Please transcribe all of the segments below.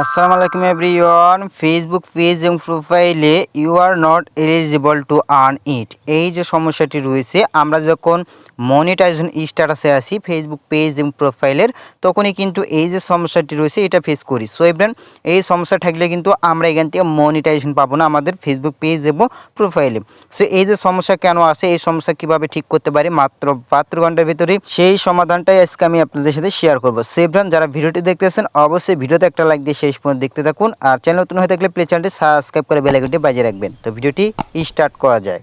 আসসালামু আলাইকুম everyone Facebook page এবং প্রোফাইলে you are not eligible to earn it এই যে সমস্যাটি রয়েছে, আমরা যখন মনিটাইজেশন স্ট্যাটাসে আসি ফেসবুক পেজ এবং প্রোফাইলের তখনই কিন্তু এই যে সমস্যাটি রয়েছে, এটা ফেস করি। সো এবার এই সমস্যা থাকলে কিন্তু আমরা এখান থেকে মনিটাইজেশন পাবো না আমাদের ফেসবুক পেজ এবং প্রোফাইলে সো এই যে সমস্যা কেন আসে, এই সমস্যা কীভাবে ঠিক করতে পারি, মাত্র বাহাত্তর ঘণ্টার ভিতরে সেই সমাধানটাই আজকে আমি আপনাদের সাথে শেয়ার করব। সো সেভরান যারা ভিডিওটি দেখতেছেন, অবশ্যই ভিডিওতে একটা লাইক দিয়ে শেষ পর্যন্ত দেখতে থাকুন আর চ্যানেল নতুন হয়ে থাকলে প্লে চ্যানেলটি সাবস্ক্রাইব করে বেলাইকনটি বাজিয়ে রাখবেন। তো ভিডিওটি স্টার্ট করা যায়।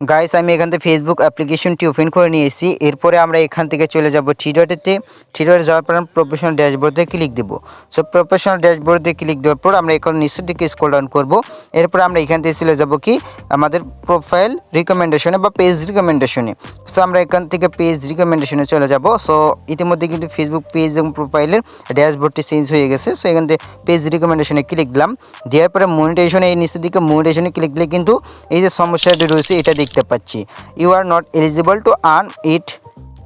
গাইস আমি এখান থেকে ফেসবুক অ্যাপ্লিকেশনটি ওপেন করে নিয়েছি। এরপরে আমরা এখান থেকে চলে যাব থ্রিডটেতে থ্রিডটে যাওয়ার পর প্রফেশনাল ড্যাশবোর্ডে ক্লিক দেবো। সো প্রফেশনাল ড্যাশবোর্ডে ক্লিক দেওয়ার পর আমরা এখন নিচের দিকে স্ক্রল ডাউন করব। এরপর আমরা এখান থেকে চলে যাব কি? আমাদের প্রোফাইল রিকমেন্ডেশনে বা পেজ রিকমেন্ডেশনে সো আমরা এখান থেকে পেজ রিকমেন্ডেশনে চলে যাব। সো ইতিমধ্যে কিন্তু ফেসবুক পেজ এবং প্রোফাইলের ড্যাশবোর্ডটি চেঞ্জ হয়ে গেছে। সো এখান থেকে পেজ রিকমেন্ডেশনে ক্লিক দিলাম। দেওয়ার পরে মনিটেশনে এই নিচের দিকে মনিটেশনে ক্লিক দিলে কিন্তু এই যে সমস্যাটি রয়েছে, এটা দেখতে পাচ্ছি। You are not eligible to earn it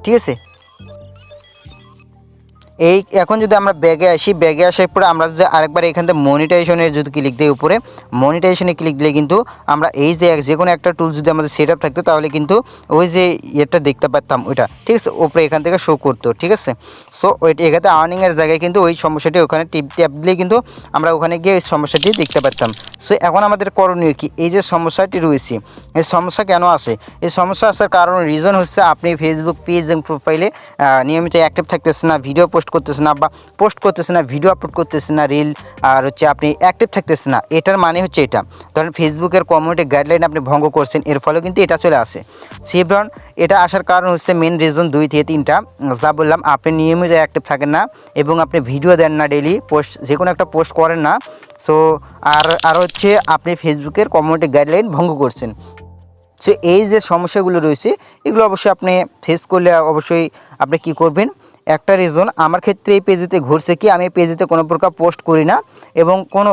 ঠিক আছে? এই এখন যদি আমরা ব্যাগে আসি ব্যাগে আসার পরে আমরা যদি আরেকবার এখান থেকে মনিটাইজেশনের যদি ক্লিক দিই উপরে মনিটাইজেশনে ক্লিক দিলে কিন্তু আমরা এই যে যে কোনো একটা টুল যদি আমাদের সেট আপ থাকতো, তাহলে কিন্তু ওই যে ইয়েটা দেখতে পারতাম ওইটা। ঠিক আছে? উপরে এখান থেকে শো করতো, ঠিক আছে? সো ওই এখানে আর্নিংয়ের জায়গায় কিন্তু ওই সমস্যাটি ওখানে টিপ ট্যাপ দিলে কিন্তু আমরা ওখানে গিয়ে ওই সমস্যাটি দেখতে পারতাম। সো এখন আমাদের করণীয় কি? এই যে সমস্যাটি রয়েছে, এই সমস্যা কেন আসে? এই সমস্যা আসার কারণ রিজন হচ্ছে আপনি ফেসবুক পেজ এবং প্রোফাইলে নিয়মিত অ্যাক্টিভ থাকতেছে না ভিডিও পোস্ট করতেছেন না বা পোস্ট করতেছে না ভিডিও আপলোড করতেছে না রিল আর হচ্ছে আপনি অ্যাক্টিভ থাকতেছে না, এটার মানে হচ্ছে এটা। ধরেন ফেসবুকের কমিউনিটি গাইডলাইন আপনি ভঙ্গ করছেন, এর ফলে কিন্তু এটা চলে আসে। সেভরন এটা আসার কারণ হচ্ছে মেন রিজন দুই থেকে তিনটা। যা বললাম, আপনি নিয়মিত অ্যাক্টিভ থাকেন না এবং আপনি ভিডিও দেন না ডেলি পোস্ট যে কোনো একটা পোস্ট করেন না। সো আর আর হচ্ছে আপনি ফেসবুকের কমিউনিটি গাইডলাইন ভঙ্গ করছেন। সো এই যে সমস্যাগুলো রয়েছে, এগুলো অবশ্যই আপনি ফেস করলে অবশ্যই আপনি কি করবেন? একটা রিজন আমার ক্ষেত্রে এই পেজেতে ঘুরছে কি, আমি পেজেতে কোনো প্রকার পোস্ট করি না এবং কোনো,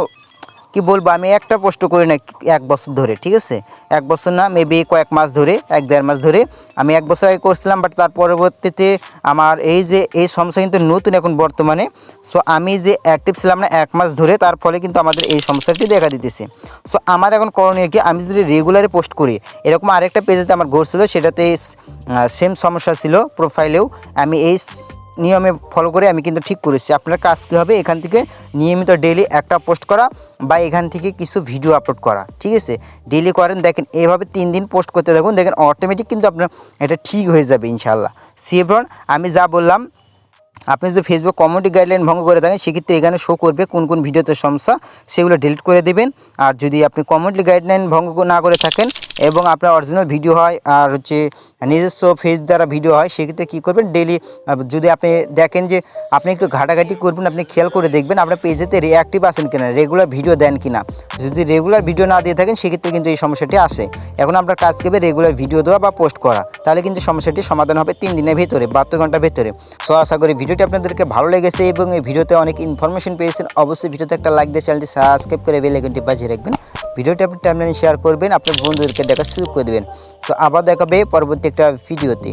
কি বলব, আমি একটা পোস্ট করি না এক বছর ধরে, ঠিক আছে? এক বছর না মেবি কয়েক মাস ধরে, এক দেড় মাস ধরে। আমি এক বছর আগে করছিলাম বাট তার পরবর্তীতে আমার এই যে, এই সমস্যা কিন্তু নতুন এখন বর্তমানে। সো আমি যে অ্যাক্টিভ ছিলাম না এক মাস ধরে, তার ফলে কিন্তু আমাদের এই সমস্যাটি দেখা দিতেছে। সো আমার এখন করণীয় কি, আমি যদি রেগুলারে পোস্ট করি, এরকম আরেকটা পেজেতে আমার ঘুরছিল, সেটাতে সেম সমস্যা ছিল প্রোফাইলেও আমি এই নিয়মে ফলো করে আমি কিন্তু ঠিক করেছি। আপনার কাজ কী হবে? এখান থেকে নিয়মিত ডেলি একটা পোস্ট করা বা এখান থেকে কিছু ভিডিও আপলোড করা, ঠিক আছে? ডেলি করেন, দেখেন এভাবে তিন দিন পোস্ট করতে থাকুন, দেখেন অটোমেটিক কিন্তু আপনার এটা ঠিক হয়ে যাবে ইনশাল্লাহ সেভরন আমি যা বললাম আপনি যদি ফেসবুক কমিউনিটি গাইডলাইন ভঙ্গ করে থাকেন, সেক্ষেত্রে এখানে শো করবে কোন কোন ভিডিওতে সমস্যা, সেগুলো ডিলিট করে দেবেন। আর যদি আপনি কমিউনিটি গাইডলাইন ভঙ্গ না করে থাকেন এবং আপনার অরিজিনাল ভিডিও হয় আর হচ্ছে নিজস্ব ফেস দ্বারা ভিডিও হয়, সেক্ষেত্রে কী করবেন? ডেলি যদি আপনি দেখেন যে আপনি একটু ঘাটাঘাটি করবেন, আপনি খেয়াল করে দেখবেন আপনার পেজেতে রিঅ্যাক্টিভ আছেন কিনা রেগুলার ভিডিও দেন কিনা। যদি রেগুলার ভিডিও না দিয়ে থাকেন, সেক্ষেত্রে কিন্তু এই সমস্যাটি আসে। এখন আপনার কাজ করবে রেগুলার ভিডিও দেওয়া বা পোস্ট করা। তাহলে কিন্তু সমস্যাটি সমাধান হবে তিন দিনের ভেতরে, বাহাত্তর ঘণ্টার ভেতরে। সো আশা করি ভিডিওটি আপনাদেরকে ভালো লেগেছে এবং এই ভিডিওতে অনেক ইনফরমেশন পেয়েছেন, অবশ্যই ভিডিওতে একটা লাইক দিয়ে চ্যানেলটি সাবস্ক্রাইব করে বেল আইকনটি বাজিয়ে রাখবেন। ভিডিওটি আপনি টাইমলাইনে শেয়ার করবেন, আপনার বন্ধুদেরকে দেখা সুযোগ করে দেবেন। সো আবার দেখাবে পরবর্তী একটা ভিডিওতে